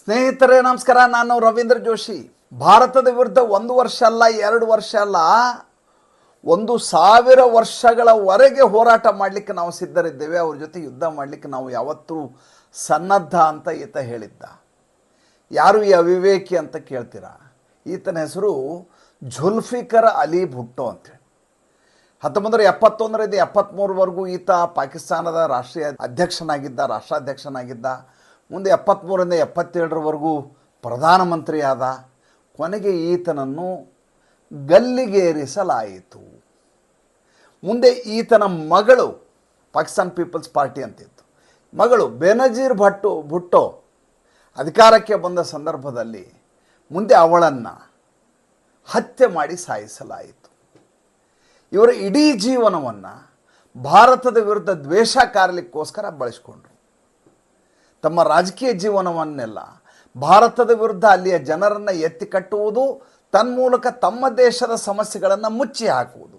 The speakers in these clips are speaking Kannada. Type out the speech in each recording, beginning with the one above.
ಸ್ನೇಹಿತರೇ, ನಮಸ್ಕಾರ. ನಾನು ರವೀಂದ್ರ ಜೋಶಿ. ಭಾರತದ ವಿರುದ್ಧ ಒಂದು ವರ್ಷ ಅಲ್ಲ, ಎರಡು ವರ್ಷ ಅಲ್ಲ, ಒಂದು ಸಾವಿರ ವರ್ಷಗಳವರೆಗೆ ಹೋರಾಟ ಮಾಡಲಿಕ್ಕೆ ನಾವು ಸಿದ್ಧರಿದ್ದೇವೆ. ಅವ್ರ ಜೊತೆ ಯುದ್ಧ ಮಾಡಲಿಕ್ಕೆ ನಾವು ಯಾವತ್ತೂ ಸನ್ನದ್ಧ ಅಂತ ಈತ ಹೇಳಿದ್ದ. ಯಾರು ಈ ಅವಿವೇಕಿ ಅಂತ ಕೇಳ್ತೀರಾ? ಈತನ ಹೆಸರು ಝುಲ್ಫಿಕರ್ ಅಲಿ ಭುಟ್ಟೋ ಅಂತೇಳಿ ಹತ್ತೊಂಬತ್ತು ನೂರ ಎಪ್ಪತ್ತೊಂದರಿಂದ ಎಪ್ಪತ್ತ್ಮೂರವರೆಗೂ ಈತ ಪಾಕಿಸ್ತಾನದ ರಾಷ್ಟ್ರೀಯ ಅಧ್ಯಕ್ಷನಾಗಿದ್ದ, ರಾಷ್ಟ್ರಾಧ್ಯಕ್ಷನಾಗಿದ್ದ. ಮುಂದೆ ಎಪ್ಪತ್ತ್ಮೂರರಿಂದ ಎಪ್ಪತ್ತೇಳರವರೆಗೂ ಪ್ರಧಾನಮಂತ್ರಿಯಾದ ಕೊನೆಗೆ ಈತನನ್ನು ಗಲ್ಲಿಗೇರಿಸಲಾಯಿತು. ಮುಂದೆ ಈತನ ಮಗಳು ಪಾಕಿಸ್ತಾನ್ ಪೀಪಲ್ಸ್ ಪಾರ್ಟಿ ಅಂತಿತ್ತು. ಮಗಳು ಬೆನಜೀರ್ ಭಟ್ಟು ಭುಟ್ಟೋ ಅಧಿಕಾರಕ್ಕೆ ಬಂದ ಸಂದರ್ಭದಲ್ಲಿ ಮುಂದೆ ಅವಳನ್ನು ಹತ್ಯೆ ಮಾಡಿ ಸಾಯಿಸಲಾಯಿತು. ಇವರ ಇಡೀ ಜೀವನವನ್ನು ಭಾರತದ ವಿರುದ್ಧ ದ್ವೇಷ ಕಾರಲಿಕ್ಕೋಸ್ಕರ ಬಳಸ್ಕೊಂಡ್ರು. ತಮ್ಮ ರಾಜಕೀಯ ಜೀವನವನ್ನೆಲ್ಲ ಭಾರತದ ವಿರುದ್ಧ ಅಲ್ಲಿಯ ಜನರನ್ನು ಎತ್ತಿ ಕಟ್ಟುವುದು, ತನ್ಮೂಲಕ ತಮ್ಮ ದೇಶದ ಸಮಸ್ಯೆಗಳನ್ನು ಮುಚ್ಚಿ ಹಾಕುವುದು.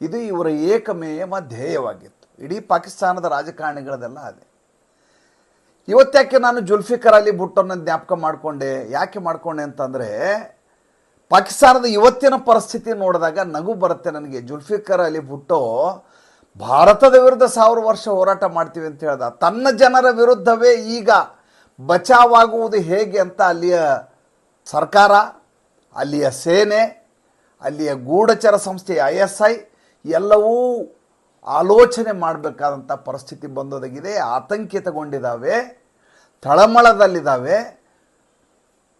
ಇದು ಇವರ ಏಕಮೇವ ಧ್ಯೇಯವಾಗಿತ್ತು. ಇಡೀ ಪಾಕಿಸ್ತಾನದ ರಾಜಕಾರಣಿಗಳದೆಲ್ಲ ಅದೇ. ಇವತ್ತ್ಯಾಕೆ ನಾನು ಜುಲ್ಫಿಕರ್ ಅಲಿ ಭುಟ್ಟನ್ನು ಜ್ಞಾಪಕ ಮಾಡಿಕೊಂಡೆ? ಯಾಕೆ ಮಾಡಿಕೊಂಡೆ ಅಂತಂದರೆ, ಪಾಕಿಸ್ತಾನದ ಇವತ್ತಿನ ಪರಿಸ್ಥಿತಿ ನೋಡಿದಾಗ ನಗು ಬರುತ್ತೆ ನನಗೆ. ಜುಲ್ಫಿಕರ್ ಅಲಿ ಭುಟ್ಟೋ ಭಾರತದ ವಿರುದ್ಧ ಸಾವಿರ ವರ್ಷ ಹೋರಾಟ ಮಾಡ್ತೀವಿ ಅಂತ ಹೇಳ್ದ. ತನ್ನ ಜನರ ವಿರುದ್ಧವೇ ಈಗ ಬಚಾವಾಗುವುದು ಹೇಗೆ ಅಂತ ಅಲ್ಲಿಯ ಸರ್ಕಾರ, ಅಲ್ಲಿಯ ಸೇನೆ, ಅಲ್ಲಿಯ ಗೂಢಚರ ಸಂಸ್ಥೆ ಐ ಎಸ್ ಐ ಎಲ್ಲವೂ ಆಲೋಚನೆ ಮಾಡಬೇಕಾದಂಥ ಪರಿಸ್ಥಿತಿ ಬಂದೊದಗಿದೆ. ಆತಂಕಿತಗೊಂಡಿದ್ದಾವೆ, ತಳಮಳದಲ್ಲಿದ್ದಾವೆ.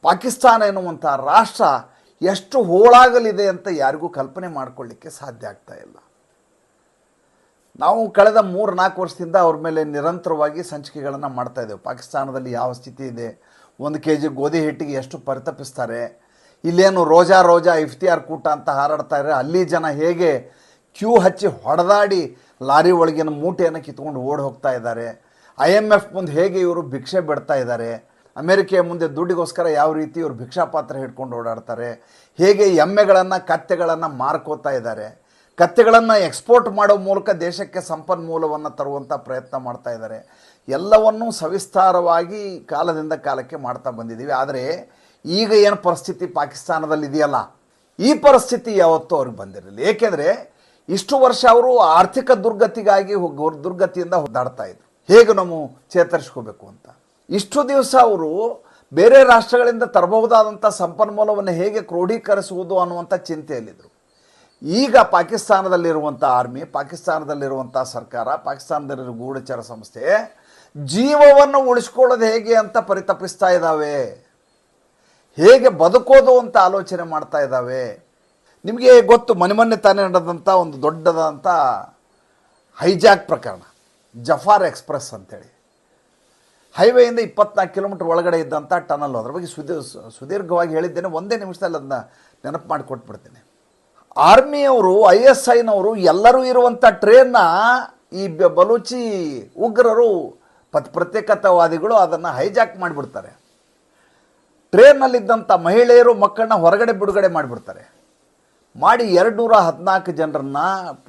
ಪಾಕಿಸ್ತಾನ ಎನ್ನುವಂಥ ರಾಷ್ಟ್ರ ಎಷ್ಟು ಹೋಳಾಗಲಿದೆ ಅಂತ ಯಾರಿಗೂ ಕಲ್ಪನೆ ಮಾಡಿಕೊಳ್ಳಿಕ್ಕೆ ಸಾಧ್ಯ ಆಗ್ತಾ ಇಲ್ಲ. ನಾವು ಕಳೆದ ಮೂರು, ನಾಲ್ಕು ವರ್ಷದಿಂದ ಅವ್ರ ಮೇಲೆ ನಿರಂತರವಾಗಿ ಸಂಚಿಕೆಗಳನ್ನು ಮಾಡ್ತಾ ಇದ್ದೇವೆ. ಪಾಕಿಸ್ತಾನದಲ್ಲಿ ಯಾವ ಸ್ಥಿತಿ ಇದೆ? ಒಂದು ಕೆ ಜಿ ಗೋಧಿ ಹಿಟ್ಟಿಗೆ ಎಷ್ಟು ಪರಿತಪಿಸ್ತಾರೆ? ಇಲ್ಲೇನು ರೋಜಾ ರೋಜಾ ಇಫ್ತಿಯಾರ್ ಕೂಟ ಅಂತ ಹಾರಾಡ್ತಾ ಇದ್ದಾರೆ ಅಲ್ಲಿ ಜನ ಹೇಗೆ ಕ್ಯೂ ಹಚ್ಚಿ ಹೊಡೆದಾಡಿ ಲಾರಿ ಒಳಗಿನ ಮೂಟೆಯನ್ನು ಕಿತ್ಕೊಂಡು ಓಡಿ ಹೋಗ್ತಾ ಇದ್ದಾರೆ? ಐ ಎಂ ಎಫ್ ಮುಂದೆ ಹೇಗೆ ಇವರು ಭಿಕ್ಷೆ ಬಿಡ್ತಾ ಇದ್ದಾರೆ? ಅಮೆರಿಕೆಯ ಮುಂದೆ ದುಡ್ಡಿಗೋಸ್ಕರ ಯಾವ ರೀತಿ ಇವರು ಭಿಕ್ಷಾ ಪಾತ್ರ ಹಿಡ್ಕೊಂಡು ಓಡಾಡ್ತಾರೆ? ಹೇಗೆ ಎಮ್ಮೆಗಳನ್ನು, ಕತ್ತೆಗಳನ್ನು ಮಾರ್ಕೋತಾ ಇದ್ದಾರೆ? ಕತ್ತೆಗಳನ್ನು ಎಕ್ಸ್ಪೋರ್ಟ್ ಮಾಡೋ ಮೂಲಕ ದೇಶಕ್ಕೆ ಸಂಪನ್ಮೂಲವನ್ನು ತರುವಂಥ ಪ್ರಯತ್ನ ಮಾಡ್ತಾ ಇದ್ದಾರೆ. ಎಲ್ಲವನ್ನೂ ಸವಿಸ್ತಾರವಾಗಿ ಕಾಲದಿಂದ ಕಾಲಕ್ಕೆ ಮಾಡ್ತಾ ಬಂದಿದ್ದೀವಿ. ಆದರೆ ಈಗ ಏನು ಪರಿಸ್ಥಿತಿ ಪಾಕಿಸ್ತಾನದಲ್ಲಿ ಇದೆಯಲ್ಲ ಈ ಪರಿಸ್ಥಿತಿ ಯಾವತ್ತೂ ಅವ್ರಿಗೆ ಬಂದಿರಲಿಲ್ಲ. ಏಕೆಂದರೆ ಇಷ್ಟು ವರ್ಷ ಅವರು ಆರ್ಥಿಕ ದುರ್ಗತಿಗಾಗಿ ದುರ್ಗತಿಯಿಂದ ಒದ್ದಾಡ್ತಾ ಇದ್ರು. ಹೇಗೆ ನಾವು ಚೇತರಿಸ್ಕೋಬೇಕು ಅಂತ? ಇಷ್ಟು ದಿವಸ ಅವರು ಬೇರೆ ರಾಷ್ಟ್ರಗಳಿಂದ ತರಬಹುದಾದಂಥ ಸಂಪನ್ಮೂಲವನ್ನು ಹೇಗೆ ಕ್ರೋಢೀಕರಿಸುವುದು ಅನ್ನುವಂಥ ಚಿಂತೆಯಲ್ಲಿದ್ದರು ಈಗ ಪಾಕಿಸ್ತಾನದಲ್ಲಿರುವಂಥ ಆರ್ಮಿ ಪಾಕಿಸ್ತಾನದಲ್ಲಿರುವಂಥ ಸರ್ಕಾರ, ಪಾಕಿಸ್ತಾನದಲ್ಲಿರುವ ಗೂಢಚರ ಸಂಸ್ಥೆ ಜೀವವನ್ನು ಉಳಿಸ್ಕೊಳ್ಳೋದು ಹೇಗೆ ಅಂತ ಪರಿತಪಿಸ್ತಾ ಇದ್ದಾವೆ? ಹೇಗೆ ಬದುಕೋದು ಅಂತ ಆಲೋಚನೆ ಮಾಡ್ತಾ ಇದ್ದಾವೆ? ನಿಮಗೆ ಗೊತ್ತು, ಮನೆ ಮೊನ್ನೆ ತಾನೇ ನಡೆದಂಥ ಒಂದು ದೊಡ್ಡದಾದಂಥ ಹೈಜಾಕ್ ಪ್ರಕರಣ, ಜಫಾರ್ ಎಕ್ಸ್ಪ್ರೆಸ್ ಅಂತೇಳಿ. ಹೈವೇಯಿಂದ ಇಪ್ಪತ್ನಾಲ್ಕು ಕಿಲೋಮೀಟ್ರ್ ಒಳಗಡೆ ಇದ್ದಂಥ ಟನಲ್ ಅದ್ರ ಬಗ್ಗೆ ಸುದೀರ್, ಸುದೀರ್ಘವಾಗಿ ಹೇಳಿದ್ದೇನೆ, ಒಂದೇ ನಿಮಿಷದಲ್ಲಿ ಅದನ್ನ ನೆನಪು ಮಾಡಿಕೊಟ್ಬಿಡ್ತೇನೆ ಆರ್ಮಿಯವರು, ಐ ಎಸ್ ಐನವರು ಎಲ್ಲರೂ ಇರುವಂಥ ಟ್ರೇನ್ನ ಈ ಬಲೂಚಿ ಉಗ್ರರು ಪತ್ ಪ್ರತ್ಯೇಕತಾವಾದಿಗಳು ಅದನ್ನು ಹೈಜಾಕ್ ಮಾಡಿಬಿಡ್ತಾರೆ. ಟ್ರೇನ್ನಲ್ಲಿದ್ದಂಥ ಮಹಿಳೆಯರು ಮಕ್ಕಳನ್ನ ಹೊರಗಡೆ ಬಿಡುಗಡೆ ಮಾಡಿಬಿಡ್ತಾರೆ. ಮಾಡಿ ಎರಡು ನೂರ ಹದಿನಾಲ್ಕು ಜನರನ್ನ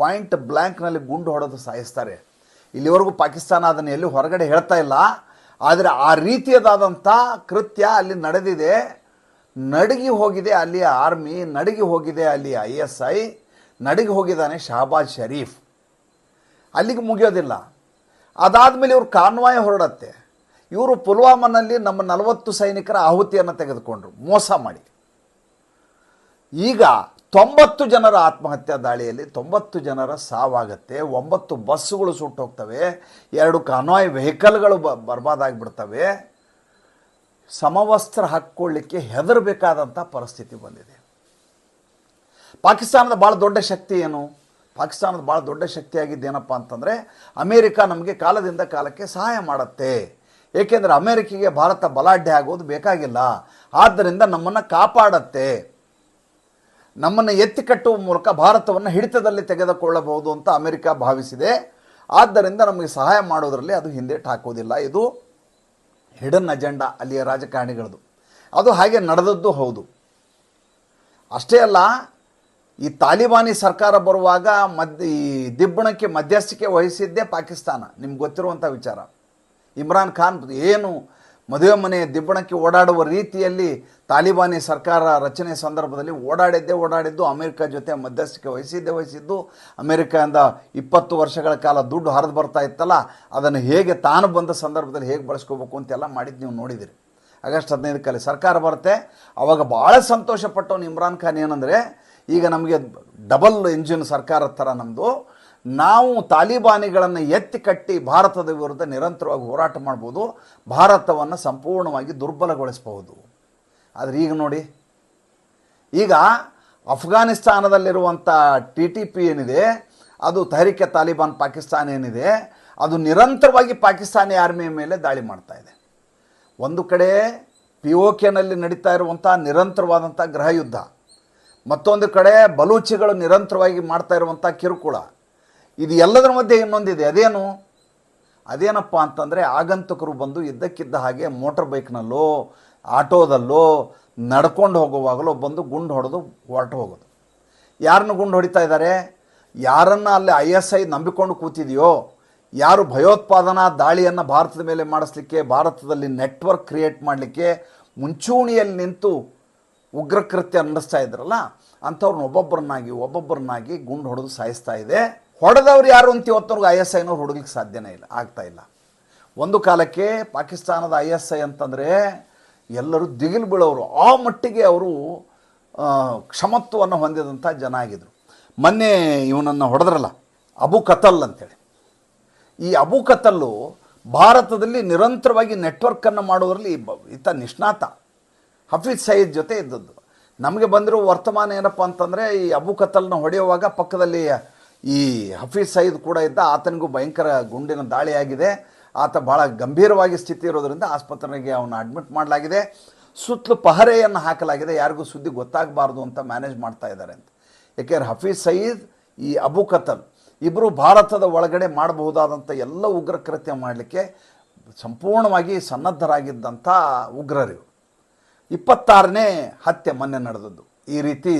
ಪಾಯಿಂಟ್ ಬ್ಲ್ಯಾಂಕ್ನಲ್ಲಿ ಗುಂಡು ಹೊಡೆದು ಸಾಯಿಸ್ತಾರೆ. ಇಲ್ಲಿವರೆಗೂ ಪಾಕಿಸ್ತಾನ ಅದನ್ನು ಎಲ್ಲೂ ಹೊರಗಡೆ ಹೇಳ್ತಾ ಇಲ್ಲ. ಆದರೆ ಆ ರೀತಿಯದಾದಂಥ ಕೃತ್ಯ ಅಲ್ಲಿ ನಡೆದಿದೆ. ನಡಗಿ ಹೋಗಿದೆ ಅಲ್ಲಿಯ ಆರ್ಮಿ, ನಡಗಿ ಹೋಗಿದೆ ಅಲ್ಲಿ ಐ ಎಸ್ ಐ, ನಡಗಿ ಹೋಗಿದ್ದಾನೆ ಶಹಬಾಜ್ ಶರೀಫ್. ಅಲ್ಲಿಗೆ ಮುಗಿಯೋದಿಲ್ಲ. ಅದಾದ ಮೇಲೆ ಇವರು ಕಾನ್ವಾಯ ಹೊರಡತ್ತೆ. ಇವರು ಪುಲ್ವಾಮಾನಲ್ಲಿ ನಮ್ಮ ನಲವತ್ತು ಸೈನಿಕರ ಆಹುತಿಯನ್ನು ತೆಗೆದುಕೊಂಡ್ರು. ಮೋಸ ಮಾಡಿ. ಈಗ ತೊಂಬತ್ತು ಜನರ ಆತ್ಮಹತ್ಯಾ ದಾಳಿಯಲ್ಲಿ ತೊಂಬತ್ತು ಜನರ ಸಾವಾಗತ್ತೆ. ಒಂಬತ್ತು ಬಸ್ಸುಗಳು ಸುಟ್ಟೋಗ್ತವೆ ಎರಡು ಕಾನ್ವಾಯ್ ವೆಹಿಕಲ್ಗಳು ಬ, ಬರ್ಬಾದಾಗಿಬಿಡ್ತವೆ. ಸಮವಸ್ತ್ರ ಹಾಕ್ಕೊಳ್ಳಿಕ್ಕೆ ಹೆದರಬೇಕಾದಂಥ ಪರಿಸ್ಥಿತಿ ಬಂದಿದೆ. ಪಾಕಿಸ್ತಾನದ ಭಾಳ ದೊಡ್ಡ ಶಕ್ತಿ ಏನು? ಪಾಕಿಸ್ತಾನದ ಭಾಳ ದೊಡ್ಡ ಶಕ್ತಿಯಾಗಿದ್ದೇನಪ್ಪ ಅಂತಂದರೆ, ಅಮೇರಿಕ ನಮಗೆ ಕಾಲದಿಂದ ಕಾಲಕ್ಕೆ ಸಹಾಯ ಮಾಡುತ್ತೆ. ಏಕೆಂದರೆ ಅಮೇರಿಕೆಗೆ ಭಾರತ ಬಲಾಢ್ಯ ಆಗೋದು ಬೇಕಾಗಿಲ್ಲ. ಆದ್ದರಿಂದ ನಮ್ಮನ್ನು ಕಾಪಾಡತ್ತೆ. ನಮ್ಮನ್ನು ಎತ್ತಿ ಕಟ್ಟುವ ಮೂಲಕ ಭಾರತವನ್ನು ಹಿಡಿತದಲ್ಲಿ ತೆಗೆದುಕೊಳ್ಳಬಹುದು ಅಂತ ಅಮೆರಿಕ ಭಾವಿಸಿದೆ. ಆದ್ದರಿಂದ ನಮಗೆ ಸಹಾಯ ಮಾಡೋದರಲ್ಲಿ ಅದು ಹಿಂದೇಟು ಹಾಕೋದಿಲ್ಲ. ಇದು ಹಿಡನ್ ಅಜೆಂಡಾ ಅಲ್ಲಿಯ ರಾಜಕಾರಣಿಗಳದು. ಅದು ಹಾಗೆ ನಡೆದದ್ದು ಹೌದು. ಅಷ್ಟೇ ಅಲ್ಲ, ಈ ತಾಲಿಬಾನಿ ಸರ್ಕಾರ ಬರುವಾಗ ಮಧ್ಯ ಈ ದಿಬ್ಬಣಕ್ಕೆ ಮಧ್ಯಸ್ಥಿಕೆ ವಹಿಸಿದ್ದೇ ಪಾಕಿಸ್ತಾನ, ನಿಮ್ಗೆ ಗೊತ್ತಿರುವಂಥ ವಿಚಾರ. ಇಮ್ರಾನ್ ಖಾನ್ ಏನು ಮದುವೆ ಮನೆ ದಿಬ್ಬಣಕ್ಕೆ ಓಡಾಡುವ ರೀತಿಯಲ್ಲಿ ತಾಲಿಬಾನಿ ಸರ್ಕಾರ ರಚನೆ ಸಂದರ್ಭದಲ್ಲಿ ಓಡಾಡಿದ್ದೇ ಓಡಾಡಿದ್ದು, ಅಮೆರಿಕ ಜೊತೆ ಮಧ್ಯಸ್ಥಿಕೆ ವಹಿಸಿದ್ದೇ ವಹಿಸಿದ್ದು ಅಮೆರಿಕದಿಂದ ಇಪ್ಪತ್ತು ವರ್ಷಗಳ ಕಾಲ ದುಡ್ಡು ಹರಿದು ಬರ್ತಾ ಇತ್ತಲ್ಲ, ಅದನ್ನು ಹೇಗೆ ತಾನು ಬಂದ ಸಂದರ್ಭದಲ್ಲಿ ಹೇಗೆ ಬಳಸ್ಕೋಬೇಕು ಅಂತೆಲ್ಲ ಮಾಡಿದ್ದು ನೀವು ನೋಡಿದಿರಿ. ಆಗಸ್ಟ್ ಹದಿನೈದಕ್ಕಲ್ಲಿ ಸರ್ಕಾರ ಬರುತ್ತೆ. ಅವಾಗ ಭಾಳ ಸಂತೋಷಪಟ್ಟವನು ಇಮ್ರಾನ್ ಖಾನ್ ಏನಂದರೆ, ಈಗ ನಮಗೆ ಡಬಲ್ ಇಂಜಿನ್ ಸರ್ಕಾರದ ಥರ ನಮ್ಮದು ನಾವು ತಾಲಿಬಾನಿಗಳನ್ನು ಎತ್ತಿ ಕಟ್ಟಿ ಭಾರತದ ವಿರುದ್ಧ ನಿರಂತರವಾಗಿ ಹೋರಾಟ ಮಾಡ್ಬೋದು, ಭಾರತವನ್ನು ಸಂಪೂರ್ಣವಾಗಿ ದುರ್ಬಲಗೊಳಿಸಬಹುದು. ಆದರೆ ಈಗ ನೋಡಿ, ಈಗ ಅಫ್ಘಾನಿಸ್ತಾನದಲ್ಲಿರುವಂಥ ಟಿ ಟಿ ಪಿ ಏನಿದೆ, ಅದು ತಹರಿಕೆ ತಾಲಿಬಾನ್ ಪಾಕಿಸ್ತಾನ ಏನಿದೆ, ಅದು ನಿರಂತರವಾಗಿ ಪಾಕಿಸ್ತಾನಿ ಆರ್ಮಿಯ ಮೇಲೆ ದಾಳಿ ಮಾಡ್ತಾ ಇದೆ. ಒಂದು ಕಡೆ ಪಿ ಓ ಕೆನಲ್ಲಿ ನಡೀತಾ ಇರುವಂಥ ನಿರಂತರವಾದಂಥ ಗೃಹ ಯುದ್ಧ ಮತ್ತೊಂದು ಕಡೆ ಬಲೂಚಿಗಳು ನಿರಂತರವಾಗಿ ಮಾಡ್ತಾ ಇರುವಂಥ ಕಿರುಕುಳ. ಇದು ಎಲ್ಲದರ ಮಧ್ಯೆ ಇನ್ನೊಂದಿದೆ. ಅದೇನು? ಅದೇನಪ್ಪ ಅಂತಂದರೆ ಆಗಂತಕರು ಬಂದು ಇದ್ದಕ್ಕಿದ್ದ ಹಾಗೆ ಮೋಟರ್ ಬೈಕ್ನಲ್ಲೋ, ಆಟೋದಲ್ಲೋ, ನಡ್ಕೊಂಡು ಹೋಗುವಾಗಲೋ ಬಂದು ಗುಂಡು ಹೊಡೆದು ಹೊರಟು ಹೋಗೋದು. ಯಾರನ್ನು ಗುಂಡು ಹೊಡಿತಾ ಇದ್ದಾರೆ? ಯಾರನ್ನು ಅಲ್ಲಿ ಐ ಎಸ್ ಐ ನಂಬಿಕೊಂಡು ಕೂತಿದೆಯೋ, ಯಾರು ಭಯೋತ್ಪಾದನಾ ದಾಳಿಯನ್ನು ಭಾರತದ ಮೇಲೆ ಮಾಡಿಸ್ಲಿಕ್ಕೆ, ಭಾರತದಲ್ಲಿ ನೆಟ್ವರ್ಕ್ ಕ್ರಿಯೇಟ್ ಮಾಡಲಿಕ್ಕೆ ಮುಂಚೂಣಿಯಲ್ಲಿ ನಿಂತು ಉಗ್ರ ಕೃತ್ಯ ನಡೆಸ್ತಾ ಇದ್ರಲ್ಲ, ಅಂಥವ್ರನ್ನ ಒಬ್ಬೊಬ್ಬರನ್ನಾಗಿ ಒಬ್ಬೊಬ್ಬರನ್ನಾಗಿ ಗುಂಡು ಹೊಡೆದು ಸಾಯಿಸ್ತಾ ಇದೆ. ಹೊಡೆದವ್ರು ಯಾರು ಅಂತ ಇವತ್ತವ್ರಿಗೆ ಐ ಎಸ್ ಐನವ್ರು ಹುಡುಗ್ಲಿಕ್ಕೆ ಸಾಧ್ಯನೇ ಇಲ್ಲ, ಆಗ್ತಾ ಇಲ್ಲ. ಒಂದು ಕಾಲಕ್ಕೆ ಪಾಕಿಸ್ತಾನದ ಐ ಎಸ್ ಐ ಅಂತಂದರೆ ಎಲ್ಲರೂ ದಿಗಿಲು ಬೀಳೋರು. ಆ ಮಟ್ಟಿಗೆ ಅವರು ಕ್ಷಮತ್ವವನ್ನು ಹೊಂದಿದಂಥ ಜನ ಆಗಿದ್ರು. ಮೊನ್ನೆ ಇವನನ್ನು ಹೊಡೆದ್ರಲ್ಲ, ಅಬು ಕತಲ್ ಅಂತೇಳಿ. ಈ ಅಬು ಕತಲ್ಲು ಭಾರತದಲ್ಲಿ ನಿರಂತರವಾಗಿ ನೆಟ್ವರ್ಕನ್ನು ಮಾಡೋದ್ರಲ್ಲಿ ಈತ ನಿಷ್ಣಾತ. ಹಫೀಜ್ ಸಯೀದ್ ಜೊತೆ ಇದ್ದದ್ದು. ನಮಗೆ ಬಂದಿರೋ ವರ್ತಮಾನ ಏನಪ್ಪ ಅಂತಂದರೆ ಈ ಅಬು ಕತಲ್ನ ಹೊಡೆಯುವಾಗ ಪಕ್ಕದಲ್ಲಿ ಈ ಹಫೀಜ್ ಸಯೀದ್ ಕೂಡ ಇದ್ದ, ಆತನಿಗೂ ಭಯಂಕರ ಗುಂಡಿನ ದಾಳಿಯಾಗಿದೆ. ಆತ ಭಾಳ ಗಂಭೀರವಾಗಿ ಸ್ಥಿತಿ ಇರೋದರಿಂದ ಆಸ್ಪತ್ರೆಗೆ ಅವನ್ನ ಅಡ್ಮಿಟ್ ಮಾಡಲಾಗಿದೆ. ಸುತ್ತಲೂ ಪಹರೆಯನ್ನು ಹಾಕಲಾಗಿದೆ. ಯಾರಿಗೂ ಸುದ್ದಿ ಗೊತ್ತಾಗಬಾರ್ದು ಅಂತ ಮ್ಯಾನೇಜ್ ಮಾಡ್ತಾ ಇದ್ದಾರೆ ಅಂತ. ಏಕೆಂದರೆ ಹಫೀಜ್ ಸಯೀದ್ ಈ ಅಬು ಕತಲ್ ಇಬ್ಬರು ಭಾರತದ ಒಳಗಡೆ ಮಾಡಬಹುದಾದಂಥ ಎಲ್ಲ ಉಗ್ರ ಕೃತ್ಯ ಮಾಡಲಿಕ್ಕೆ ಸಂಪೂರ್ಣವಾಗಿ ಸನ್ನದ್ಧರಾಗಿದ್ದಂಥ ಉಗ್ರರು ಇಪ್ಪತ್ತಾರನೇ ಹತ್ಯೆ ಮೊನ್ನೆ ನಡೆದದ್ದು. ಈ ರೀತಿ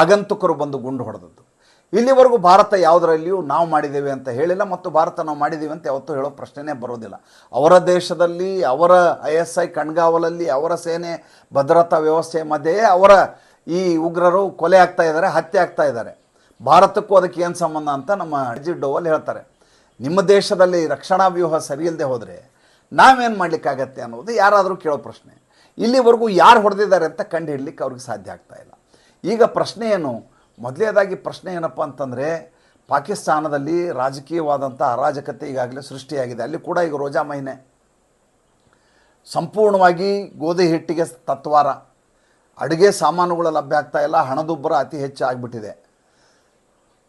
ಆಗಂತುಕರು ಬಂದು ಗುಂಡು ಹೊಡೆದದ್ದು. ಇಲ್ಲಿವರೆಗೂ ಭಾರತ ಯಾವುದರಲ್ಲಿಯೂ ನಾವು ಮಾಡಿದ್ದೇವೆ ಅಂತ ಹೇಳಿಲ್ಲ ಮತ್ತು ಭಾರತ ನಾವು ಮಾಡಿದ್ದೀವಿ ಅಂತ ಯಾವತ್ತೂ ಹೇಳೋ ಪ್ರಶ್ನೆನೇ ಬರೋದಿಲ್ಲ. ಅವರ ದೇಶದಲ್ಲಿ, ಅವರ ಐ ಎಸ್ ಐ ಕಣ್ಗಾವಲಲ್ಲಿ, ಅವರ ಸೇನೆ ಭದ್ರತಾ ವ್ಯವಸ್ಥೆಯ ಮಧ್ಯೆಯೇ ಅವರ ಈ ಉಗ್ರರು ಕೊಲೆ ಆಗ್ತಾ ಇದ್ದಾರೆ, ಹತ್ಯೆ ಆಗ್ತಾ ಇದ್ದಾರೆ. ಭಾರತಕ್ಕೂ ಅದಕ್ಕೆ ಏನು ಸಂಬಂಧ ಅಂತ ನಮ್ಮ ಅಜಿ ಡೋವಲ್ ಹೇಳ್ತಾರೆ. ನಿಮ್ಮ ದೇಶದಲ್ಲಿ ರಕ್ಷಣಾ ವ್ಯೂಹ ಸರಿಯಿಲ್ಲದೆ ಹೋದರೆ ನಾವೇನು ಮಾಡಲಿಕ್ಕಾಗತ್ತೆ ಅನ್ನೋದು ಯಾರಾದರೂ ಕೇಳೋ ಪ್ರಶ್ನೆ. ಇಲ್ಲಿವರೆಗೂ ಯಾರು ಹೊಡೆದಿದ್ದಾರೆ ಅಂತ ಕಂಡು ಹಿಡ್ಲಿಕ್ಕೆ ಅವ್ರಿಗೆ ಸಾಧ್ಯ ಆಗ್ತಾ ಇಲ್ಲ. ಈಗ ಪ್ರಶ್ನೆ ಏನು? ಮೊದಲನೇದಾಗಿ ಪ್ರಶ್ನೆ ಏನಪ್ಪ ಅಂತಂದರೆ, ಪಾಕಿಸ್ತಾನದಲ್ಲಿ ರಾಜಕೀಯವಾದಂಥ ಅರಾಜಕತೆ ಈಗಾಗಲೇ ಸೃಷ್ಟಿಯಾಗಿದೆ. ಅಲ್ಲಿ ಕೂಡ ಈಗ ರೋಜಾ ಮಹಿನೆ ಸಂಪೂರ್ಣವಾಗಿ ಗೋಧಿ ಹಿಟ್ಟಿಗೆ ತತ್ವಾರ. ಅಡುಗೆ ಸಾಮಾನುಗಳು ಲಭ್ಯ ಆಗ್ತಾ ಇಲ್ಲ, ಹಣದುಬ್ಬರ ಅತಿ ಹೆಚ್ಚು ಆಗಿಬಿಟ್ಟಿದೆ.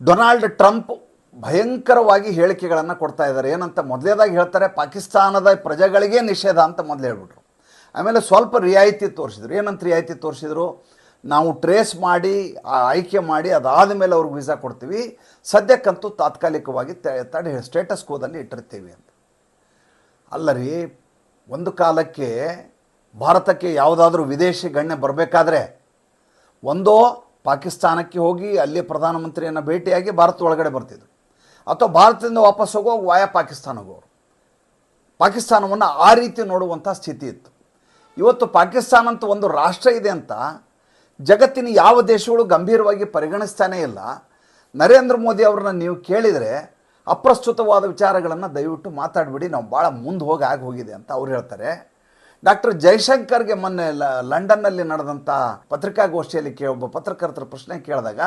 ಡೊನಾಲ್ಡ್ ಟ್ರಂಪ್ ಭಯಂಕರವಾಗಿ ಹೇಳಿಕೆಗಳನ್ನು ಕೊಡ್ತಾ ಇದ್ದಾರೆ. ಏನಂತ ಮೊದಲೇದಾಗಿ ಹೇಳ್ತಾರೆ, ಪಾಕಿಸ್ತಾನದ ಪ್ರಜೆಗಳಿಗೆ ನಿಷೇಧ ಅಂತ ಮೊದಲು ಹೇಳ್ಬಿಟ್ರು. ಆಮೇಲೆ ಸ್ವಲ್ಪ ರಿಯಾಯಿತಿ ತೋರಿಸಿದ್ರು. ಏನಂತ ರಿಯಾಯಿತಿ ತೋರಿಸಿದ್ರು? ನಾವು ಟ್ರೇಸ್ ಮಾಡಿ ಆಯ್ಕೆ ಮಾಡಿ, ಅದಾದ ಮೇಲೆ ಅವ್ರಿಗೆ ವೀಸಾ ಕೊಡ್ತೀವಿ. ಸದ್ಯಕ್ಕಂತೂ ತಾತ್ಕಾಲಿಕವಾಗಿ ತಡೆ ಸ್ಟೇಟಸ್ ಕೋದಲ್ಲಿ ಇಟ್ಟಿರ್ತೀವಿ ಅಂತ. ಅಲ್ಲ ರೀ ಒಂದು ಕಾಲಕ್ಕೆ ಭಾರತಕ್ಕೆ ಯಾವುದಾದ್ರೂ ವಿದೇಶಿ ಗಣ್ಯ ಬರಬೇಕಾದ್ರೆ ಒಂದೋ ಪಾಕಿಸ್ತಾನಕ್ಕೆ ಹೋಗಿ ಅಲ್ಲಿ ಪ್ರಧಾನಮಂತ್ರಿಯನ್ನು ಭೇಟಿಯಾಗಿ ಭಾರತ ಒಳಗಡೆ ಬರ್ತಿದ್ರು. ಅಥವಾ ಭಾರತದಿಂದ ವಾಪಸ್ ಹೋಗುವಾಗ ವಾಯ ಪಾಕಿಸ್ತಾನ ಹೋಗೋರು. ಪಾಕಿಸ್ತಾನವನ್ನು ಆ ರೀತಿ ನೋಡುವಂಥ ಸ್ಥಿತಿ ಇತ್ತು. ಇವತ್ತು ಪಾಕಿಸ್ತಾನ ಅಂತ ಒಂದು ರಾಷ್ಟ್ರ ಇದೆ ಅಂತ ಜಗತ್ತಿನ ಯಾವ ದೇಶಗಳು ಗಂಭೀರವಾಗಿ ಪರಿಗಣಿಸ್ತಾನೇ ಇಲ್ಲ, ನರೇಂದ್ರ ಮೋದಿ ಅವ್ರನ್ನ ನೀವು ಕೇಳಿದರೆ ಅಪ್ರಸ್ತುತವಾದ ವಿಚಾರಗಳನ್ನು ದಯವಿಟ್ಟು ಮಾತಾಡಿಬಿಡಿ, ನಾವು ಭಾಳ ಮುಂದೆ ಹೋಗಿ ಆಗಿ ಹೋಗಿದೆ ಅಂತ ಅವ್ರು ಹೇಳ್ತಾರೆ. ಡಾಕ್ಟರ್ ಜೈಶಂಕರ್ಗೆ ಮೊನ್ನೆ ಲಂಡನ್ನಲ್ಲಿ ನಡೆದಂಥ ಪತ್ರಿಕಾಗೋಷ್ಠಿಯಲ್ಲಿ ಕೇ, ಒಬ್ಬ ಪತ್ರಕರ್ತರ ಪ್ರಶ್ನೆ ಕೇಳಿದಾಗ,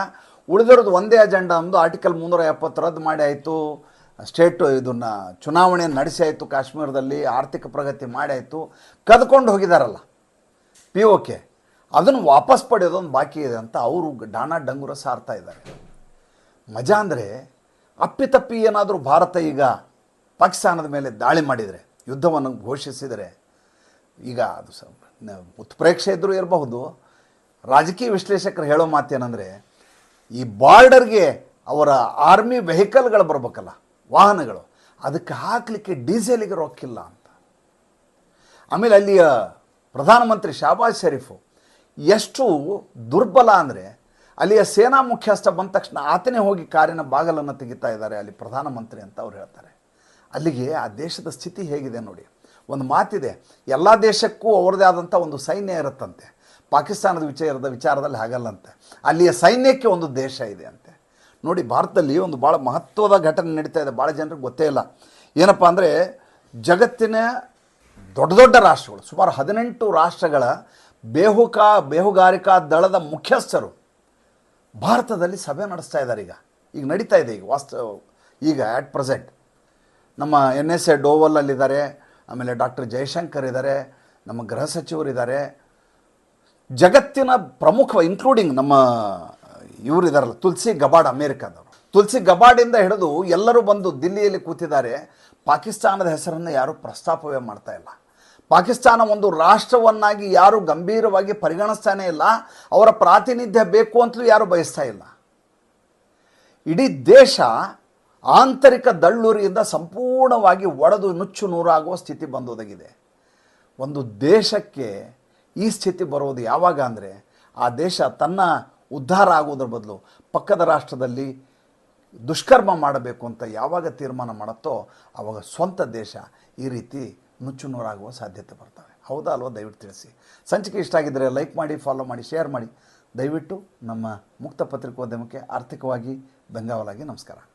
ಉಳಿದಿರೋದು ಒಂದೇ ಅಜೆಂಡಾ ಒಂದು ಆರ್ಟಿಕಲ್ ಮುನ್ನೂರ ಎಪ್ಪತ್ತು ರದ್ದು ಮಾಡಿ ಆಯಿತು, ಸ್ಟೇಟು ಇದನ್ನು ಚುನಾವಣೆ ನಡೆಸಿ ಆಯಿತು ಕಾಶ್ಮೀರದಲ್ಲಿ, ಆರ್ಥಿಕ ಪ್ರಗತಿ ಮಾಡಿ ಆಯಿತು, ಕದ್ಕೊಂಡು ಹೋಗಿದಾರಲ್ಲ ಪಿ ಓಕೆ ಅದನ್ನು ವಾಪಸ್ ಪಡೆಯೋದೊಂದು ಬಾಕಿ ಇದೆ ಅಂತ ಅವರು ಡಾಣ ಡಂಗುರ ಸಾರ್ತಾ ಇದ್ದಾರೆ. ಮಜಾ ಅಂದರೆ ಅಪ್ಪಿತಪ್ಪಿ ಏನಾದರೂ ಭಾರತ ಈಗ ಪಾಕಿಸ್ತಾನದ ಮೇಲೆ ದಾಳಿ ಮಾಡಿದರೆ, ಯುದ್ಧವನ್ನು ಘೋಷಿಸಿದರೆ, ಈಗ ಅದು ಸ ಉತ್ಪ್ರೇಕ್ಷೆ ಇದ್ದರೂ ಇರಬಹುದು. ರಾಜಕೀಯ ವಿಶ್ಲೇಷಕರು ಹೇಳೋ ಮಾತೇನೆಂದರೆ, ಈ ಬಾರ್ಡರ್ಗೆ ಅವರ ಆರ್ಮಿ ವೆಹಿಕಲ್ಗಳು ಬರ್ಬೇಕಲ್ಲ, ವಾಹನಗಳು, ಅದಕ್ಕೆ ಹಾಕಲಿಕ್ಕೆ ಡೀಸೆಲಿಗೆ ರೊಕ್ಕಿಲ್ಲ ಅಂತ. ಆಮೇಲೆ ಅಲ್ಲಿಯ ಪ್ರಧಾನಮಂತ್ರಿ ಶಾಬಾಜ್ ಶರೀಫು ಎಷ್ಟು ದುರ್ಬಲ ಅಂದರೆ ಅಲ್ಲಿಯ ಸೇನಾ ಮುಖ್ಯಸ್ಥ ಬಂದ ತಕ್ಷಣ ಆತನೇ ಹೋಗಿ ಕಾರಿನ ಬಾಗಲನ್ನು ತೆಗಿತಾ ಇದ್ದಾರೆ, ಅಲ್ಲಿ ಪ್ರಧಾನಮಂತ್ರಿ ಅಂತ ಅವ್ರು ಹೇಳ್ತಾರೆ. ಅಲ್ಲಿಗೆ ಆ ದೇಶದ ಸ್ಥಿತಿ ಹೇಗಿದೆ ನೋಡಿ. ಒಂದು ಮಾತಿದೆ, ಎಲ್ಲ ದೇಶಕ್ಕೂ ಅವ್ರದ್ದೇ ಆದಂಥ ಒಂದು ಸೈನ್ಯ ಇರುತ್ತಂತೆ. ಪಾಕಿಸ್ತಾನದ ವಿಚಾರದ ವಿಚಾರದಲ್ಲಿ ಹಾಗಲ್ಲಂತೆ. ಅಲ್ಲಿಯ ಸೈನ್ಯಕ್ಕೆ ಒಂದು ದೇಶ ಇದೆ ಅಂತೆ. ನೋಡಿ, ಭಾರತದಲ್ಲಿ ಒಂದು ಭಾಳ ಮಹತ್ವದ ಘಟನೆ ನಡೀತಾ ಇದೆ ಭಾಳ ಜನರಿಗೆ ಗೊತ್ತೇ ಇಲ್ಲ. ಏನಪ್ಪ ಅಂದರೆ ಜಗತ್ತಿನ ದೊಡ್ಡ ದೊಡ್ಡ ರಾಷ್ಟ್ರಗಳು, ಸುಮಾರು ಹದಿನೆಂಟು ರಾಷ್ಟ್ರಗಳ ಬೇಹುಕಾ, ಬೇಹುಗಾರಿಕಾ ದಳದ ಮುಖ್ಯಸ್ಥರು ಭಾರತದಲ್ಲಿ ಸಭೆ ನಡೆಸ್ತಾ ಇದ್ದಾರೆ ಈಗ. ಈಗ ನಡೀತಾ ಇದೆ ಈಗ ವಾಸ್ತವ ಈಗ ಆ್ಯಟ್ ಪ್ರೆಸೆಂಟ್ ನಮ್ಮ ಎನ್ ಎಸ್ ಎ ಡೋವಲ್ಲಲ್ಲಿದ್ದಾರೆ, ಆಮೇಲೆ ಡಾಕ್ಟರ್ ಜಯಶಂಕರ್ ಇದ್ದಾರೆ, ನಮ್ಮ ಗೃಹ ಸಚಿವರಿದ್ದಾರೆ. ಜಗತ್ತಿನ ಪ್ರಮುಖ ಇನ್ಕ್ಲೂಡಿಂಗ್ ನಮ್ಮ ಇವರಿದಾರಲ್ಲ ತುಲ್ಸಿ ತುಳಸಿ ಗಬಾಡ್ ಅಮೇರಿಕಾದವರು. ತುಳಸಿ ಗಬಾಡಿಂದ ಹಿಡಿದು ಎಲ್ಲರೂ ಬಂದು ದಿಲ್ಲಿಯಲ್ಲಿ ಕೂತಿದ್ದಾರೆ. ಪಾಕಿಸ್ತಾನದ ಹೆಸರನ್ನು ಯಾರೂ ಪ್ರಸ್ತಾಪವೇ ಮಾಡ್ತಾ ಇಲ್ಲ. ಪಾಕಿಸ್ತಾನ ಒಂದು ರಾಷ್ಟ್ರವನ್ನಾಗಿ ಯಾರು ಗಂಭೀರವಾಗಿ ಪರಿಗಣಿಸ್ತಾನೇ ಇಲ್ಲ, ಅವರ ಪ್ರಾತಿನಿಧ್ಯ ಬೇಕು ಅಂತಲೂ ಯಾರು ಬಯಸ್ತಾ ಇಲ್ಲ. ಇಡೀ ದೇಶ ಆಂತರಿಕ ದಳ್ಳುರಿಯಿಂದ ಸಂಪೂರ್ಣವಾಗಿ ಒಡೆದು ನುಚ್ಚು ನೂರಾಗುವ ಸ್ಥಿತಿ ಬಂದೊದಗಿದೆ. ಒಂದು ದೇಶಕ್ಕೆ ಈ ಸ್ಥಿತಿ ಬರೋದು ಯಾವಾಗ ಅಂದರೆ, ಆ ದೇಶ ತನ್ನ ಉದ್ಧಾರ ಆಗುವುದರ ಬದಲು ಪಕ್ಕದ ರಾಷ್ಟ್ರದಲ್ಲಿ ದುಷ್ಕರ್ಮ ಮಾಡಬೇಕು ಅಂತ ಯಾವಾಗ ತೀರ್ಮಾನ ಮಾಡುತ್ತೋ ಆವಾಗ ಸ್ವಂತ ದೇಶ ಈ ರೀತಿ ನುಚ್ಚು ನೂರಾಗುವ ಸಾಧ್ಯತೆ ಬರ್ತವೆ. ಹೌದಾ ಅಲ್ವಾ? ದಯವಿಟ್ಟು ತಿಳಿಸಿ. ಸಂಚಿಕೆ ಇಷ್ಟ ಆಗಿದ್ದರೆ ಲೈಕ್ ಮಾಡಿ ಫಾಲೋ ಮಾಡಿ ಶೇರ್ ಮಾಡಿ. ದಯವಿಟ್ಟು ನಮ್ಮ ಮುಕ್ತ ಪತ್ರಿಕೋದ್ಯಮಕ್ಕೆ ಆರ್ಥಿಕವಾಗಿ ಬೆಂಗಾವಲಾಗಿ ನಮಸ್ಕಾರ.